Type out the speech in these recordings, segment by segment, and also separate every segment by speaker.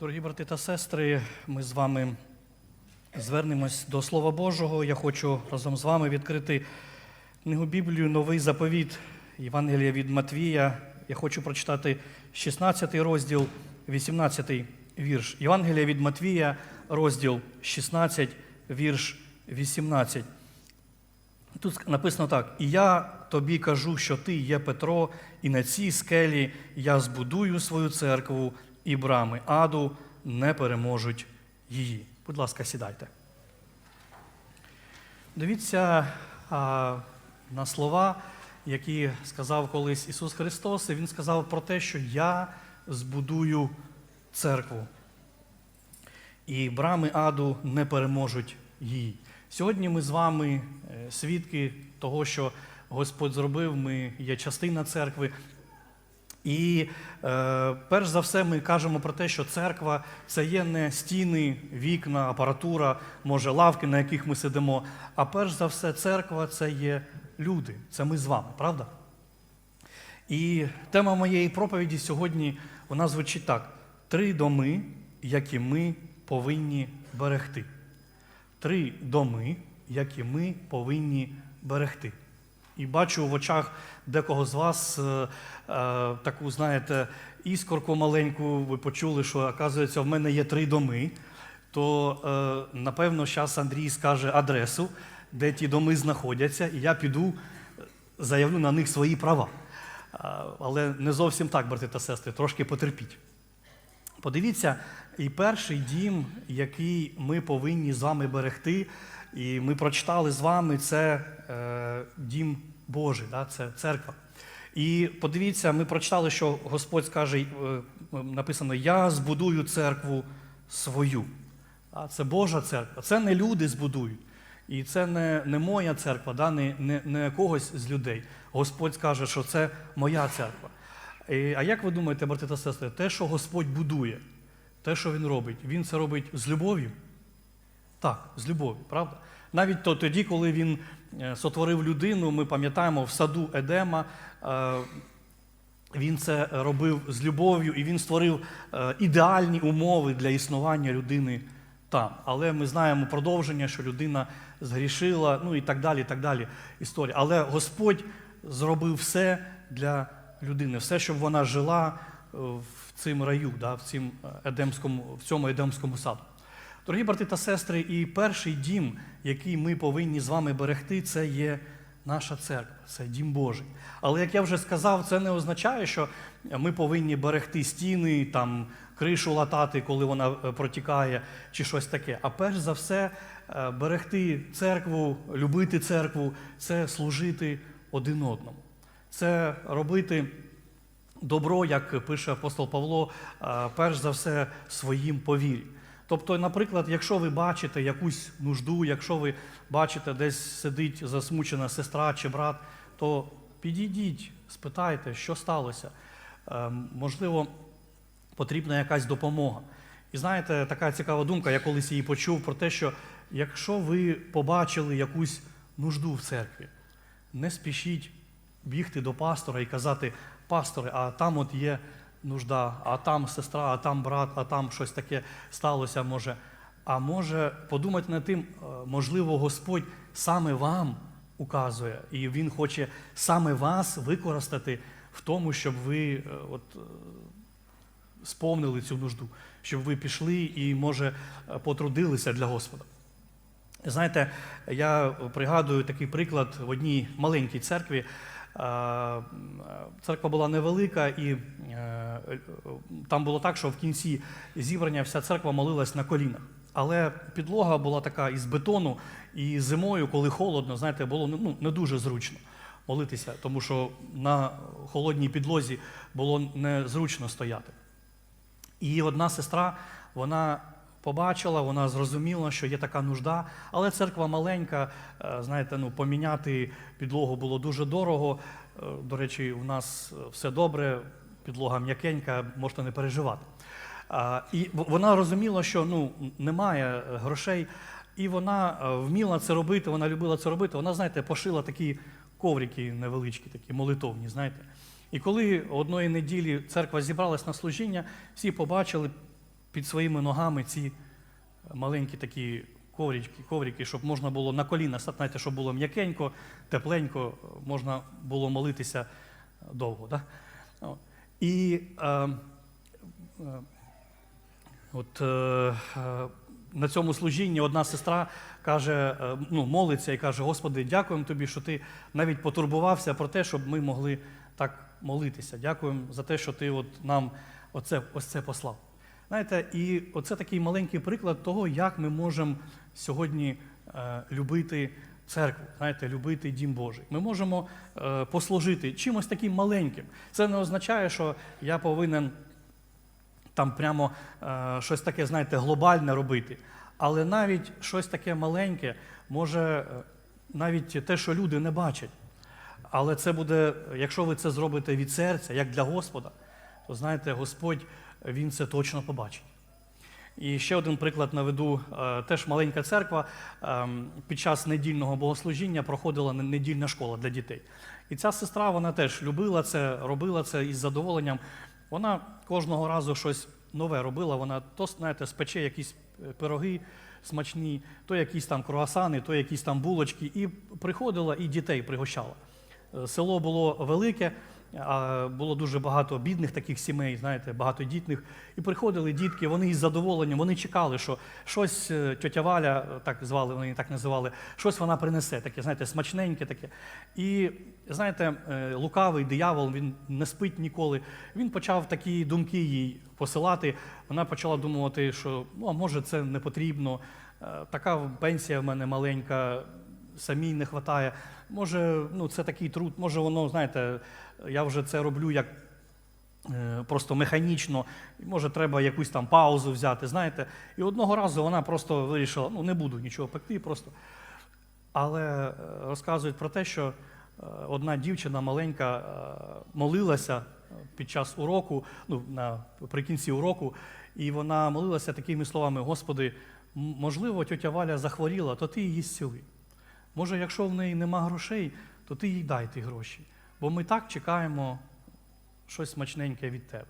Speaker 1: Дорогі брати та сестри, ми з вами звернемось до Слова Божого. Я хочу разом з вами відкрити книгу Біблію, новий заповіт Євангелія від Матвія. Я хочу прочитати 16 розділ, 18 вірш. Євангелія від Матвія, розділ 16, вірш 18. Тут написано так: І я тобі кажу, що ти є Петро, і на цій скелі я збудую свою церкву, і брами аду не переможуть її. Будь ласка, сідайте. Дивіться а, на слова, які сказав колись Ісус Христос, і Він сказав про те, що я збудую церкву. І брами аду не переможуть її. Сьогодні ми з вами е, свідки того, що Господь зробив. Ми є частина церкви. І е, перш за все ми кажемо про те, що церква це є не стіни, вікна, апаратура, може лавки, на яких ми сидимо. А перш за все, церква це є люди. Це ми з вами, правда? І тема моєї проповіді сьогодні вона звучить так: три доми, які ми повинні берегти. Три доми, які ми повинні берегти. І бачу в очах декого з вас е, е, таку, знаєте, іскорку маленьку, ви почули, що, оказується, в мене є три доми. То, е, напевно, зараз Андрій скаже адресу, де ті доми знаходяться, і я піду, е, заявлю на них свої права. А, Але не зовсім так, брати та сестри, трошки потерпіть. Подивіться, і перший дім, який ми повинні з вами берегти, і ми прочитали з вами, це е, дім Божий, да, це церква. І подивіться, ми прочитали, що Господь скаже, е, написано: Я збудую церкву свою. А це Божа церква. Це не люди збудують. І це не, не моя церква, да, не, не, не когось з людей. Господь скаже, що це моя церква. І, а як ви думаєте, брати та сестри, те, що Господь будує, те, що Він робить, Він це робить з любов'ю? Так, з любов'ю, правда? Навіть то, тоді, коли він е, сотворив людину, ми пам'ятаємо в саду Едема, е, він це робив з любов'ю і він створив е, ідеальні умови для існування людини там. Але ми знаємо продовження, що людина згрішила, ну і так далі, і так далі. Історія. Але Господь зробив все для людини, все, щоб вона жила в цим раю, да, в, цим едемському, в цьому едемському саду. Дорогі брати та сестри, і перший дім, який ми повинні з вами берегти, це є наша церква, це дім Божий. Але як я вже сказав, це не означає, що ми повинні берегти стіни, там, кришу латати, коли вона е, протікає, чи щось таке. А перш за все, е, берегти церкву, любити церкву це служити один одному. Це робити добро, як пише апостол Павло, е, перш за все своїм повір'ям. Тобто, наприклад, якщо ви бачите якусь нужду, якщо ви бачите, десь сидить засмучена сестра чи брат, то підійдіть, спитайте, що сталося. Е, можливо, потрібна якась допомога. І знаєте, така цікава думка, я колись її почув про те, що якщо ви побачили якусь нужду в церкві, не спішіть бігти до пастора і казати, пасторе, а там от є нужда, а там сестра, а там брат, а там щось таке сталося може. А може подумати над тим, е, можливо, Господь саме вам указує, і Він хоче саме вас використати в тому, щоб ви е, от, е, сповнили цю нужду, щоб ви пішли і, може, потрудилися для Господа. Знаєте, я пригадую такий приклад в одній маленькій церкві. Е, Церква була невелика, і е, там було так, що в кінці зібрання вся церква молилась на колінах. Але підлога була така із бетону, і зимою, коли холодно, знаєте, було ну, не дуже зручно молитися, тому що на холодній підлозі було незручно стояти. І одна сестра, вона побачила, вона зрозуміла, що є така нужда, але церква маленька, е, знаєте, ну, поміняти підлогу було дуже дорого. Е, До речі, у нас все добре, підлога м'якенька, можете не переживати. І вона розуміла, що ну, немає грошей, і вона е, вміла це робити, вона любила це робити. Вона, знаєте, пошила такі коврики невеличкі, такі молитовні, знаєте. І коли одної неділі церква зібралась на служіння, всі побачили, під своїми ногами ці маленькі такі коврики, коврики, щоб можна було на коліна, знаєте, щоб було м'якенько, тепленько, можна було молитися довго. Да? І е, е, от, е, е, на цьому служінні одна сестра каже, е, ну, молиться і каже: Господи, дякуємо тобі, що ти навіть потурбувався про те, щоб ми могли так молитися. Дякуємо за те, що ти от нам оце, ось це послав. Знаєте, і оце такий маленький приклад того, як ми можемо сьогодні е, любити церкву, знаєте, любити дім Божий. Ми можемо е, послужити чимось таким маленьким. Це не означає, що я повинен там прямо е, щось таке, знаєте, глобальне робити. Але навіть щось таке маленьке може е, навіть те, що люди не бачать. Але це буде, якщо ви це зробите від серця, як для Господа, то знаєте, Господь Він це точно побачить. І ще один приклад наведу. Е, Теж маленька церква ем, під час недільного богослужіння проходила недільна школа для дітей. І ця сестра вона теж любила це, робила це із задоволенням. Вона кожного разу щось нове робила. Вона то, знаєте, спече якісь е, пироги смачні, то якісь там круасани, то якісь там булочки. І приходила і дітей пригощала. Е, Село було велике, було дуже багато бідних таких сімей, знаєте, багатодітних. І приходили дітки, вони із задоволенням, вони чекали, що щось е, тьотя Валя, е, так звали, вони так називали, щось вона принесе, таке, знаєте, смачненьке таке. І знаєте, е, лукавий диявол, він не спить ніколи. Він почав такі думки їй посилати. Вона почала думати, що ну, а може це не потрібно, така пенсія в мене маленька, самій не вистачає. Може, ну це такий труд, може воно, знаєте, я вже це роблю як е, просто механічно, може, треба якусь там паузу взяти, знаєте. І одного разу вона просто вирішила, ну не буду нічого пекти, просто. Але е, розказують про те, що е, одна дівчина маленька молилася під час уроку, ну, наприкінці уроку, і вона молилася такими словами: Господи, можливо, тьотя Валя захворіла, то ти її зціли. Може, якщо в неї нема грошей, то ти їй дай ті гроші. Бо ми так чекаємо щось смачненьке від тебе.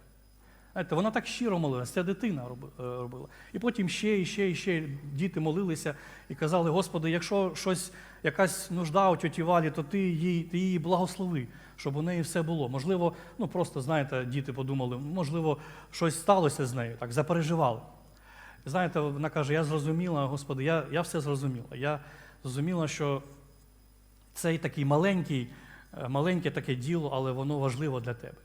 Speaker 1: Знаєте, вона так щиро молилася, ця дитина е, робила. І потім ще, і ще, і ще діти молилися і казали: Господи, якщо щось, якась нужда у тьоті Валі, то ти її, ти її благослови, щоб у неї все було. Можливо, ну просто знаєте, діти подумали, можливо, щось сталося з нею, так запереживали. Знаєте, вона каже: Я зрозуміла, Господи, я, я все зрозуміла. Я зрозуміла, що цей такий маленький, е, маленьке таке діло, але воно важливо для тебе.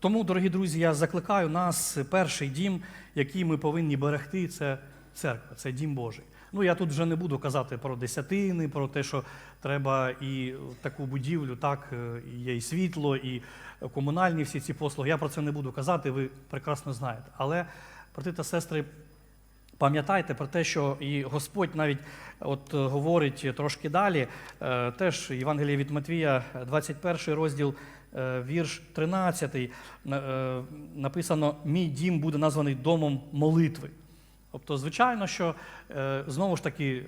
Speaker 1: Тому, дорогі друзі, я закликаю нас, перший дім, який ми повинні берегти, це церква, це дім Божий. Ну, я тут вже не буду казати про десятини, про те, що треба і таку будівлю, так, е, є і світло, і комунальні всі ці послуги. Я про це не буду казати, ви прекрасно знаєте. Але, брати та сестри, Пам'ятайте про те, що і Господь навіть от е, говорить трошки далі, е, теж Євангеліє від Матвія, 21 розділ, е, вірш 13, е, написано: Мій дім буде названий домом молитви. Тобто, звичайно, що знову ж таки,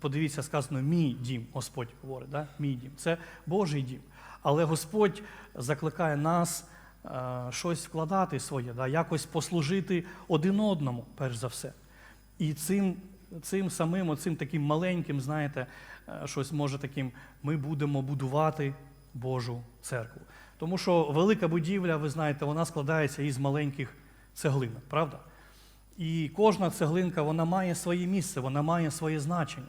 Speaker 1: подивіться, сказано, мій дім, Господь говорить, да? мій дім. Це Божий дім. Але Господь закликає нас щось вкладати своє, да? якось послужити один одному, перш за все. І цим, цим самим, оцим таким маленьким, знаєте, е, щось може таким, ми будемо будувати Божу церкву. Тому що велика будівля, ви знаєте, вона складається із маленьких цеглинок, правда? І кожна цеглинка вона має своє місце, вона має своє значення.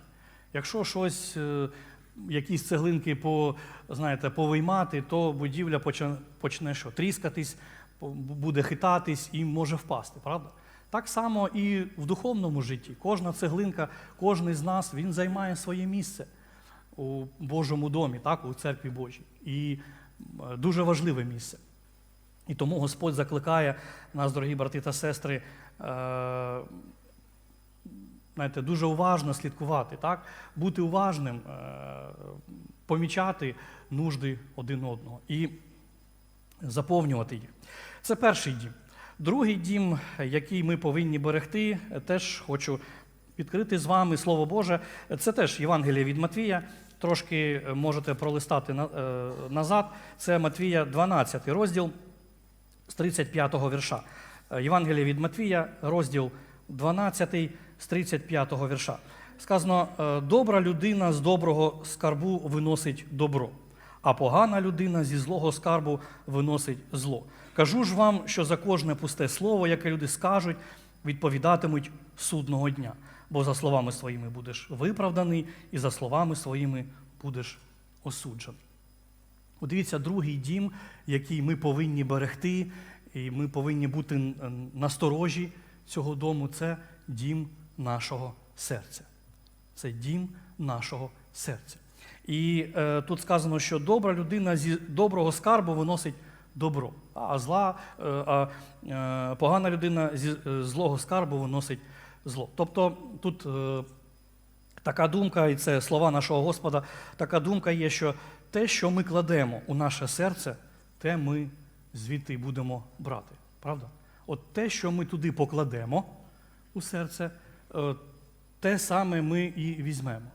Speaker 1: Якщо щось, е, якісь цеглинки по, знаєте, повиймати, то будівля почне, почне що? Тріскатись, буде хитатись і може впасти, правда? Так само і в духовному житті. Кожна цеглинка, кожен з нас він займає своє місце у Божому домі, так, у церкві Божій. І е, дуже важливе місце. І тому Господь закликає нас, дорогі брати та сестри, е, знаєте, дуже уважно слідкувати, так? бути уважним, е, помічати нужди один одного і заповнювати їх. Це перший дім. Другий дім, який ми повинні берегти, теж хочу відкрити з вами Слово Боже. Це теж Євангеліє від Матвія. Трошки е, можете пролистати е, назад. Це Матвія 12 розділ з 35 вірша. Е, Євангелія від Матвія, розділ 12 з 35 вірша. Сказано: добра людина з доброго скарбу виносить добро, а погана людина зі злого скарбу виносить зло. Кажу ж вам, що за кожне пусте слово, яке люди скажуть, відповідатимуть судного дня. Бо за словами своїми будеш виправданий, і за словами своїми будеш осуджений. Дивіться, другий дім, який ми повинні берегти, і ми повинні бути насторожі цього дому, це дім нашого серця. Це дім нашого серця. І е, тут сказано, що добра людина зі доброго скарбу виносить добро, а зла, е, а е, погана людина зі е, злого скарбу виносить зло. Тобто тут така думка, і це слова нашого Господа, така думка є, що те, що ми кладемо у наше серце, те ми звідти будемо брати. Правда? От те, що ми туди покладемо у серце, те саме ми і візьмемо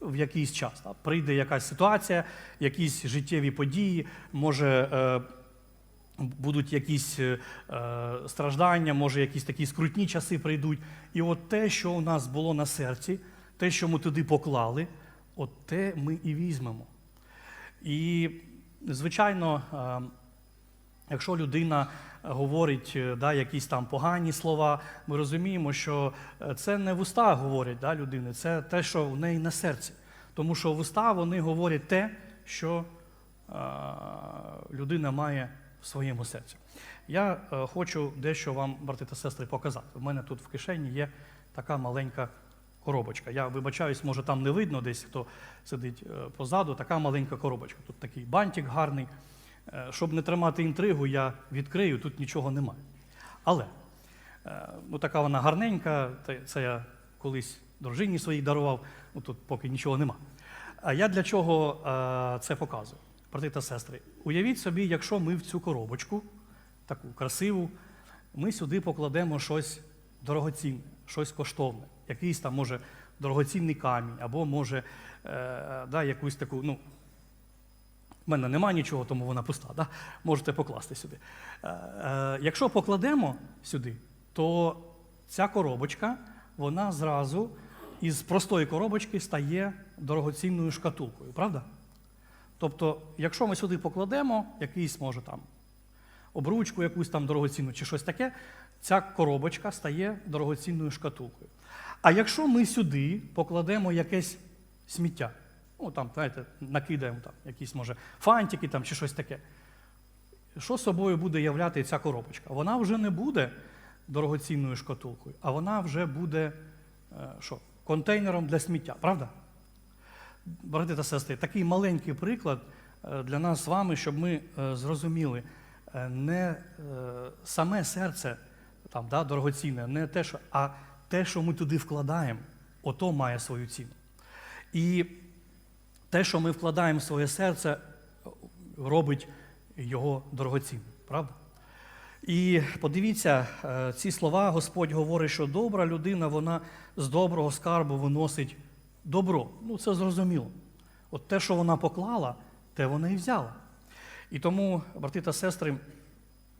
Speaker 1: в якийсь час. Прийде якась ситуація, якісь життєві події, може. Будуть якісь е, е, страждання, може, якісь такі скрутні часи прийдуть. І от те, що у нас було на серці, те, що ми туди поклали, от те ми і візьмемо. І, звичайно, е, якщо людина говорить е, да, якісь там погані слова, ми розуміємо, що е, це не в уста говорять да, людини, це те, що в неї на серці. Тому що в уста вони говорять те, що е, людина має в своєму серці. Я е, хочу дещо вам, брати та сестри, показати. У мене тут в кишені є така маленька коробочка. Я вибачаюсь, може там не видно десь, хто сидить е, позаду, така маленька коробочка. Тут такий бантик гарний. Е, Щоб не тримати інтригу, я відкрию, тут нічого немає. Але е, ну, така вона гарненька, це я колись дружині своїй дарував, ну, тут поки нічого нема. А я для чого е, це показую? Брати та сестри, уявіть собі, якщо ми в цю коробочку, таку красиву, ми сюди покладемо щось дорогоцінне, щось коштовне, якийсь там, може, дорогоцінний камінь, або може е, да, якусь таку, ну, в мене нема нічого, тому вона пуста. Да? Можете покласти сюди. Е, е, якщо покладемо сюди, то ця коробочка, вона зразу із простої коробочки стає дорогоцінною шкатулкою, правда? Тобто, якщо ми сюди покладемо якийсь, може там, обручку, якусь там дорогоцінну чи щось таке, ця коробочка стає дорогоцінною шкатулкою. А якщо ми сюди покладемо якесь сміття, ну там, знаєте, накидаємо там якісь, може, фантики там чи щось таке, що собою буде являти ця коробочка? Вона вже не буде дорогоцінною шкатулкою, а вона вже буде е, що, контейнером для сміття, правда? Брати та сестри, такий маленький приклад е, для нас з вами, щоб ми е, зрозуміли, е, не саме серце там, да, дорогоцінне, не те, що, а те, що ми туди вкладаємо, ото має свою ціну. І те, що ми вкладаємо в своє серце, робить його дорогоцінним, правда? І подивіться, ці слова Господь говорить, що добра людина, вона з доброго скарбу виносить добро. Ну, це зрозуміло. От те, що вона поклала, те вона і взяла. І тому, брати та сестри,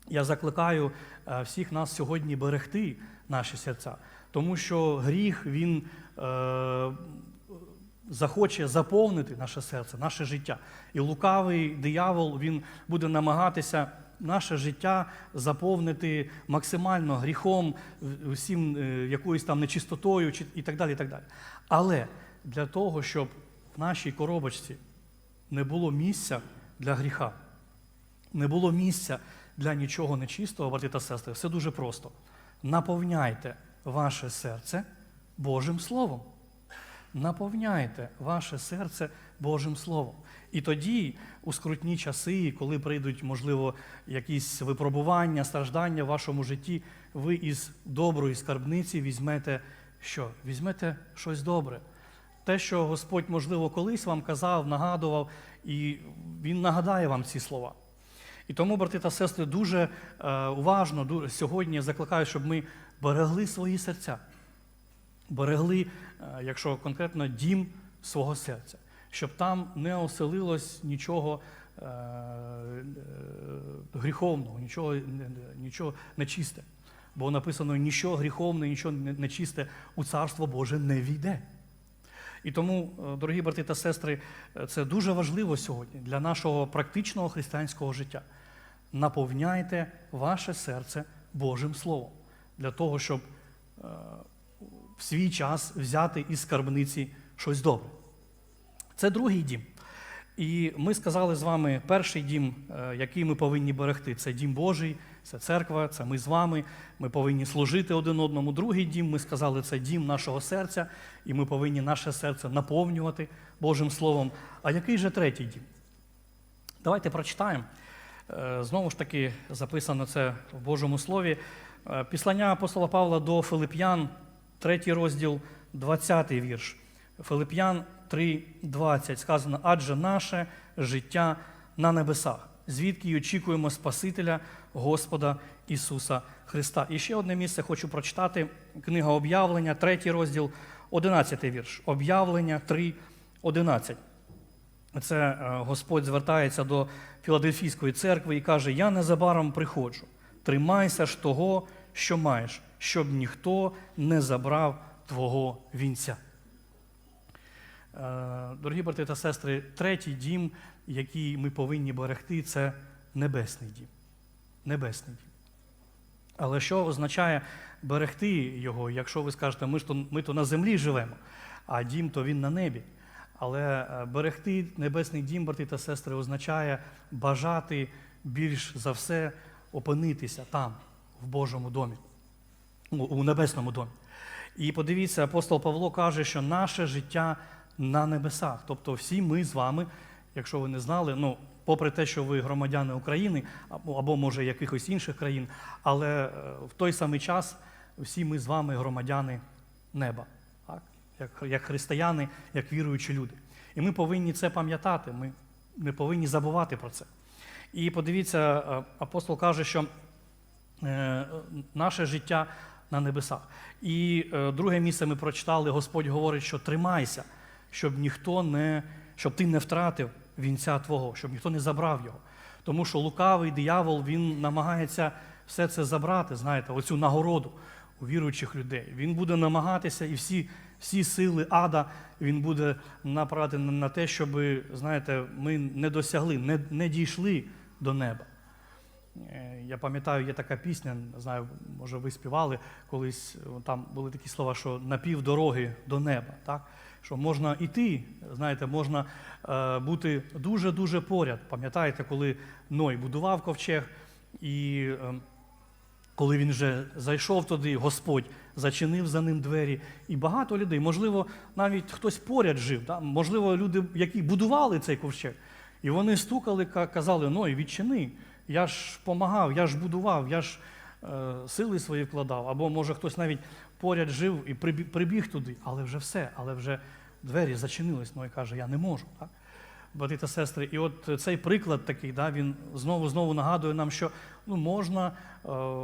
Speaker 1: я закликаю е, всіх нас сьогодні берегти наші серця, тому що гріх він е, захоче заповнити наше серце, наше життя. І лукавий диявол він буде намагатися наше життя заповнити максимально гріхом, всім е, якоюсь там нечистотою і так далі. І так далі. Але для того, щоб в нашій коробочці не було місця для гріха, не було місця для нічого нечистого, брати та сестри, все дуже просто. Наповняйте ваше серце Божим Словом. Наповняйте ваше серце Божим Словом. І тоді, у скрутні часи, коли прийдуть, можливо, якісь випробування, страждання в вашому житті, ви із доброї скарбниці візьмете що? Візьмете щось добре. Те, що Господь, можливо, колись вам казав, нагадував, і Він нагадає вам ці слова. І тому, брати та сестри, дуже е, уважно сьогодні я закликаю, щоб ми берегли свої серця берегли, е, якщо конкретно дім свого серця, щоб там не оселилось нічого е, гріховного, нічого, нічого нечисте. Бо написано, нічого гріховне, нічого нечисте у Царство Боже не війде. І тому, е, дорогі брати та сестри, е, це дуже важливо сьогодні для нашого практичного християнського життя. Наповняйте ваше серце Божим Словом для того, щоб е, в свій час взяти із скарбниці щось добре. Це другий дім. І ми сказали з вами перший дім, який ми повинні берегти. Це дім Божий, це церква, це ми з вами. Ми повинні служити один одному. Другий дім, ми сказали, це дім нашого серця, і ми повинні наше серце наповнювати Божим Словом. А який же третій дім? Давайте прочитаємо. Е, Знову ж таки, записано це в Божому Слові. Е, Післання апостола Павла до Филип'ян, третій розділ, 20 вірш. Филип'ян 3:20 сказано, адже наше життя на небесах, звідки й очікуємо Спасителя Господа Ісуса Христа. І ще одне місце хочу прочитати. Книга об'явлення, третій розділ, 11 вірш. Об'явлення 3:11. Це е, Господь звертається до Філадельфійської церкви і каже: Я незабаром приходжу. Тримайся ж того, що маєш, щоб ніхто не забрав твого вінця. Е, Дорогі брати та сестри, третій дім, який ми повинні берегти, це небесний дім. Небесний дім. Але що означає берегти його, якщо ви скажете, ми то, ми то на землі живемо, а дім то він на небі. Але е, берегти небесний дім, брати та сестри, означає бажати більш за все опинитися там, в Божому домі, у небесному домі. І подивіться, апостол Павло каже, що наше життя на небесах. Тобто всі ми з вами, якщо ви не знали, ну, попри те, що ви громадяни України або, може якихось інших країн, але е, в той самий час всі ми з вами громадяни неба, так? Як, як християни, як віруючі люди. І ми повинні це пам'ятати, ми не повинні забувати про це. І подивіться, е, апостол каже, що е, наше життя на небесах. І друге місце ми прочитали, Господь говорить, що тримайся, щоб ніхто не, щоб ти не втратив вінця твого, щоб ніхто не забрав його. Тому що лукавий диявол він намагається все це забрати, знаєте, оцю нагороду у віруючих людей. Він буде намагатися і всі, всі сили ада він буде направити на те, щоб, знаєте, ми не досягли, не, не дійшли до неба. Е, Я пам'ятаю, є така пісня, не знаю, може ви співали колись. Там були такі слова, що на півдороги до неба. Так? Що можна йти, знаєте, можна е, бути дуже-дуже поряд. Пам'ятаєте, коли Ной будував ковчег, і е, коли він вже зайшов туди, Господь зачинив за ним двері, і багато людей, можливо, навіть хтось поряд жив, да? можливо, люди, які будували цей ковчег, і вони стукали, ка- казали, Ной, відчини. Я ж допомагав, я ж будував, я ж е, сили свої вкладав. Або може хтось навіть поряд жив і прибіг, туди, але вже все, але вже двері зачинились. Ну і каже, я не можу. Так? Брати та сестри, і от цей приклад такий, да, він знову знову нагадує нам, що ну, можна е,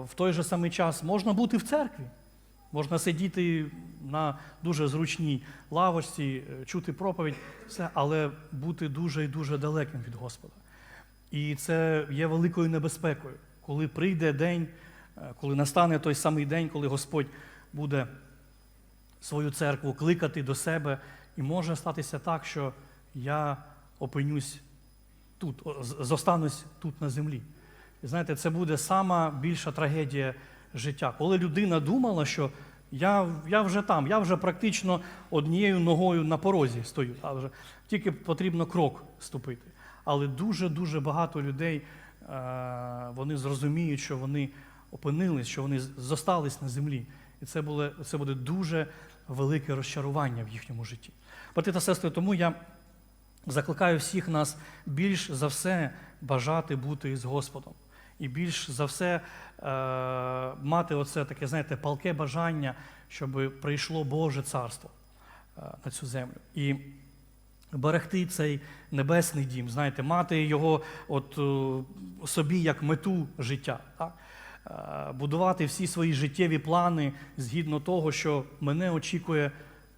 Speaker 1: в той же самий час можна бути в церкві, можна сидіти на дуже зручній лавочці, е, чути проповідь, все, але бути дуже і дуже далеким від Господа. І це є великою небезпекою, коли прийде день, е, коли настане той самий день, коли Господь буде свою церкву кликати до себе, і може статися так, що я опинюсь тут, зостанусь тут на землі. І знаєте, це буде сама більша трагедія життя. Коли людина думала, що я, я вже там, я вже практично однією ногою на порозі стою, а вже тільки потрібно крок ступити. Але дуже-дуже багато людей е, вони зрозуміють, що вони опинились, що вони зостались на землі. І це, було, це буде дуже велике розчарування в їхньому житті. Брати та сестри, тому я закликаю всіх нас більш за все бажати бути з Господом. І більш за все е, мати оце таке, знаєте, палке бажання, щоб прийшло Боже царство е, на цю землю. І берегти цей небесний дім, знаєте, мати його от, е, собі як мету життя. Так? Е, Будувати всі свої життєві плани згідно того, що мене очікує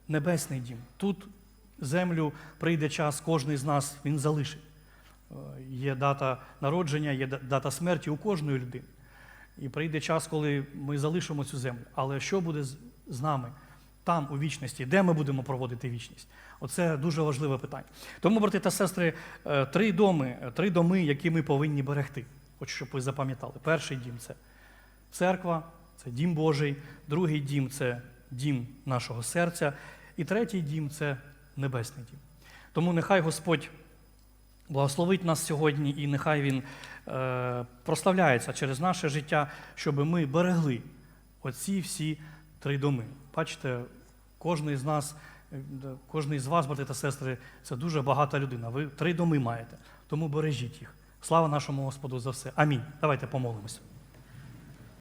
Speaker 1: небесний дім. Тут землю прийде час, кожен з нас він залишить. Е, Є дата народження, є дата смерті у кожної людини. і прийде час, коли ми залишимо цю землю. Але що буде з, нами там, у вічності, де ми будемо проводити вічність? Оце дуже важливе питання. Тому, брати та сестри, е, три доми, три доми, які ми повинні берегти. Хочу, щоб ви запам'ятали. Перший дім це церква, це дім Божий, другий дім це дім нашого серця, і третій дім це небесний дім. Тому нехай Господь благословить нас сьогодні, і нехай Він е, прославляється через наше життя, щоб ми берегли оці всі три доми. Бачите, кожен з нас, кожен з вас, брати та сестри, це дуже багата людина. Ви три доми маєте, тому бережіть їх. Слава нашому Господу за все. Амінь. Давайте помолимося.